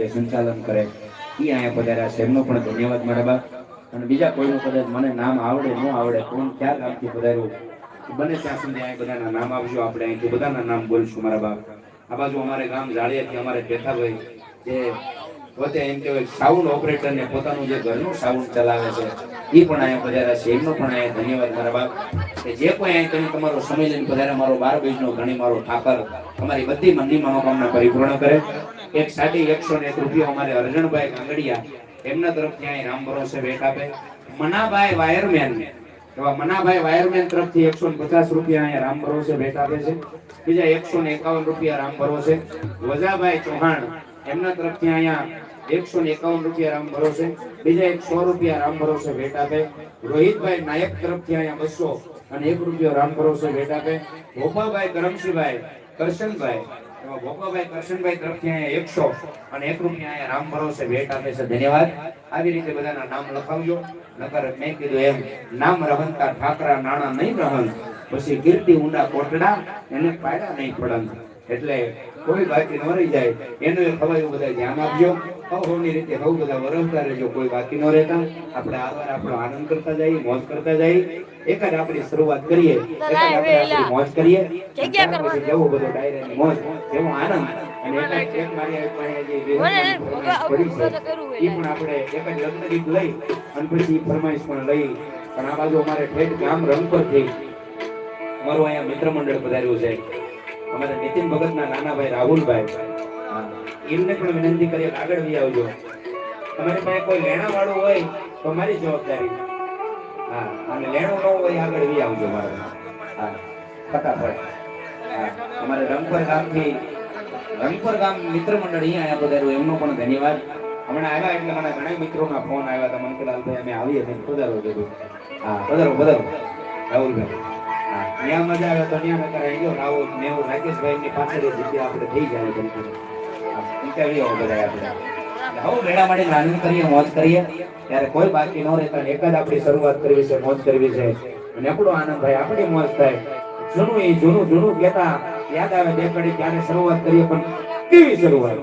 જે સંચાલન કરે એ અહીંયા પધાર્યા છે. એમનો પણ ધન્યવાદ, મારા બા અને બીજા કોઈનું કદાચ મને નામ આવડે, ન આવડે કોણ ક્યાં ગામથી પધાર્યું બને ત્યાં સુધી અહીંયા બધાના નામ આપજો. આપણે અહીંથી બધાના નામ બોલશું, મારા બાપ. આ બાજુ અમારે ગામ જાળિયાથી અમારે પેથાભાઈ, જે પોતે એમ કહેવાય સાઉન્ડ ઓપરેટર ને પોતાનું જે ઘરનું સાઉન્ડ ચલાવે છે એ પણ અહીંયા પધાર્યા છે. એમનો પણ અહીંયા ધન્યવાદ, મારા બાપ. કે જે કોઈ અહીં તમે તમારો સમય લઈને પધારે મારો બાર બીજનો, ઘણી મારો ઠાકર તમારી બધી મનની મનોકામના પરિપૂર્ણ કરે. એક સાડી એકસો ને એક રૂપિયા અમારે અરજણભાઈ કાંગડિયા એમના તરફથી અહીં રામ ભરોસે ભેટ આપે. મનાભાઈ વાયરમેન, એવા મનાભાઈ વાયરમેન તરફથી એકસો ને પચાસ રૂપિયા અહીંયા રામ ભરોસે ભેટ આપે છે. બીજા એકસો ને એકાવન રૂપિયા રામ ભરોસે. વજાભાઈ ચૌહાણ એમના તરફથી અહીંયા એકસો ને એકાવન રૂપિયા રામ ભરોસે. બીજા એક સો રૂપિયા રામ ભરોસે ભેટ આપે. રોહિતભાઈ નાયક તરફથી અહીંયા બસો અને એક રૂપિયો રામ ભરોસે ભેટ આપે. ભોપાભાઈ કરમશીભાઈ, કરશનભાઈ, એમાં ગોપાભાઈ કરશનભાઈ તરફથી અહીંયા એકસો અને એક રૂપિયા અહીંયા રામ ભરોસે ભેટ આપે છે. ધન્યવાદ. આવી રીતે બધાના નામ લખાવજો. નકર મેં કીધું એમ, નામ રહનતા ઠાકરા, નાણા નહીં રહન. પછી કીર્તિ ઊંડા કોટડા, એને પાડા નહીં પડન એટલે કોઈ બાકી ન રહી જાય. એનું એ એવું બધા ધ્યાન આપજો. હવની રીતે હવ બધા વરસતા રહેજો. કોઈ બાકી ન રહેતા. આપણે આવાર આપણો આનંદ કરતા જઈએ મોજ કરતા જઈએ. એક જ આપણી શરૂઆત કરીએ. એક આપણે આપણી મોજ કરીએ. જેવો બધો ડાયરાની મોજ. જેવો આનંદ. અને એક એક મારી પાસે જે પડી છે એ પણ આપણે એક લગ્ન ગીત લઈ અને પછી ફરમાઈશ પણ લઈ. પણ આ બાજુ અમારે ઠેઠ ગામ રંગપરથી અમારું અહીંયા મિત્ર મંડળ પધાર્યું છે. અમારા નીતિન ભગતના નાના ભાઈ રાહુલભાઈ. એમને પણ વિનંતી કરી આગળ વી આવજો. તમારી પાસે કોઈ લેણા વાળું હોય તો મારી જવાબદારી. હા અને લેણું ન હોય આગળ વી આવજો મારા હા ફટાફટ. અમારે રંગપર ગામથી રંગપર ગામ મિત્ર મંડળ અહીંયા આવ્યા પધાર્યું એમનો પણ ધન્યવાદ. હમણાં આવ્યા એટલે મને ઘણા મિત્રોના ફોન આવ્યા હતા. મને કે અમે આવીએ કીધું, પધારો કીધું હા પધારો પધારો. રાહુલભાઈ. ત્યાં મજા આવે તો ત્યાં નકર આવી ગયો. રાહુલ ને એવું રાકેશભાઈ ની પાછળ જગ્યા આપણે થઈ જાય ઇન્ટરવ્યુ બધા આપણે. હવે ભેડા માટે આનંદ કરીએ, મોજ કરીએ. ત્યારે કોઈ બાકી ન રહેતા એક જ આપણી શરૂઆત કરવી છે, મોજ કરવી છે. અને આપણો આનંદ થાય, આપણી મોજ થાય. જૂનું એ જૂનું જૂનું કહેતા યાદ આવે બે કડી, ત્યારે શરૂઆત કરીએ પણ કેવી શરૂઆત?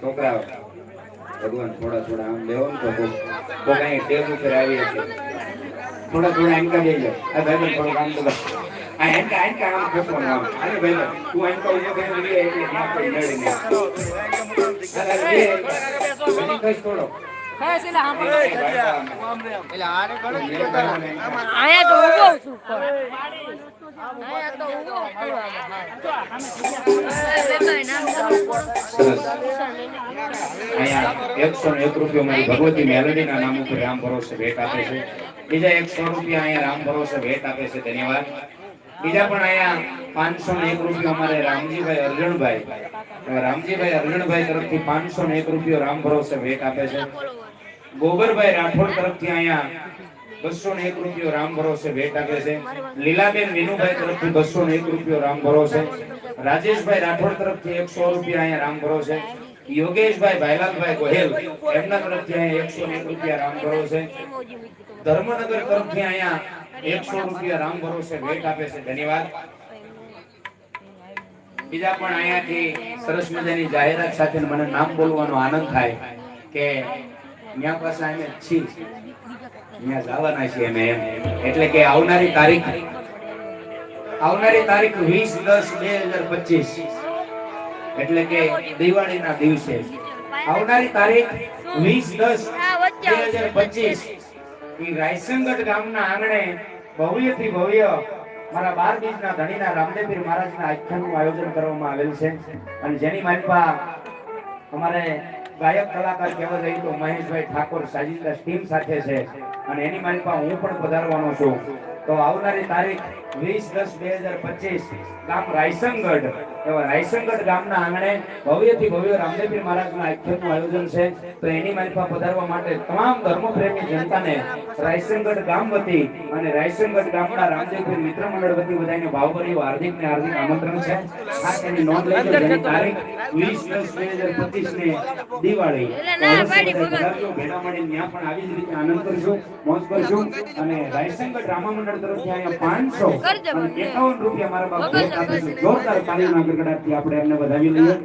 છોકરા ભગવાન થોડા થોડા આમ લેવો ને તો કોક અહીં ટેબ ઉપર આવી હશે થોડા થોડા એમ જઈ જાય આ ભાઈ થોડું કામ તો એમ આ એમ કા આમ ફેંકવાનું આમ. અરે ભાઈ તું એન્કા ઊભો કરીને લઈ એટલે ત્યાં કોઈ નડે ને કઈ થોડો અહીંયા તો ઊભો છું. આયા તો ઊભો સરસ રામજીભાઈ અર્જણભાઈ તરફથી પાંચસો ને એક રૂપિયો રામ ભરોસે ભેટ આપે છે. ગોબરભાઈ રાઠોડ તરફથી અહીંયા બસો ને એક રૂપિયો રામ ભરોસે ભેટ આપે છે. લીલાબેન વિનુભાઈ તરફથી બસો ને એક રૂપિયો રામ ભરોસે. રાજેશભાઈ રાઠોડ તરફથી એકસો રૂપિયા અહીંયા રામ ભરોસે યોગેશભાઈ ભાઈલાલભાઈ ગોહેલ એમના તરફથી અહીંયા એકસો એક રૂપિયા રામ ભરોસે ધર્મનગર તરફથી અહીંયા એકસો રૂપિયા રામ ભરોસે ભેટ આપે છે. ધન્યવાદ. બીજા પણ અહીંયાથી સરસ મજાની જાહેરાત સાથે મને નામ બોલવાનો આનંદ થાય કે ત્યાં પાસે અમે છીએ. ત્યાં જવાના છીએ અમે એમ. એટલે કે આવનારી તારીખ આવનારી તારીખ વીસ, દસ, બે હજાર પચીસ. એટલે કે દિવાળીના દિવસે. આવનારી તારીખ વીસ, દસ, બે હજાર પચીસ. રાયસંગઢ ગામના આંગણે ભવ્યથી ભવ્ય મારા બાર બીજના ધણીના રામદેવપીર મહારાજના આખ્યાનનું આયોજન કરવામાં આવેલ છે. અને જેની માલપા અમારે ગાયક કલાકાર કહેવા જઈએ તો મહેશભાઈ ઠાકોર સાજિંદા ટીમ સાથે છે. અને એની માલપા હું પણ પધારવાનો છું. તો આવનારી તારીખ વીસ દસ બે હજાર પચીસ ગામ રાયસંગઢ એવા રાયસંગઢ ગામના આંગણે ભવ્યથી ભવ્ય રામદેવપીર મહારાજના આખ્યાનનું આયોજન છે તો એની માલિકા પધારવા માટે તમામ ધર્મપ્રેમી જનતાને રાયસંગઢ ગામ વતી અને રાયસંગઢ ગામના રામદેવપીર મિત્ર મંડળ વતી બધાને ભાવભર્યું હાર્દિક ને હાર્દિક આમંત્રણ છે ખાસ એની નોંધ લેજો જેની તારીખ વીસ દસ બે હજાર પચીસ ને દિવાળી. ભેગા મળીને ત્યાં પણ આવી જ રીતે આનંદ કરશું મોજ કરશું અને રાયસંગઢ રામા મંડળ તરફથી અહીંયા પાંચસો. એકાવન રૂપિયા મારા બાપુ જોરદાર જોરદાર તાળીઓના ગડગડાટથી આપણે એમને વધાવી લઈએ.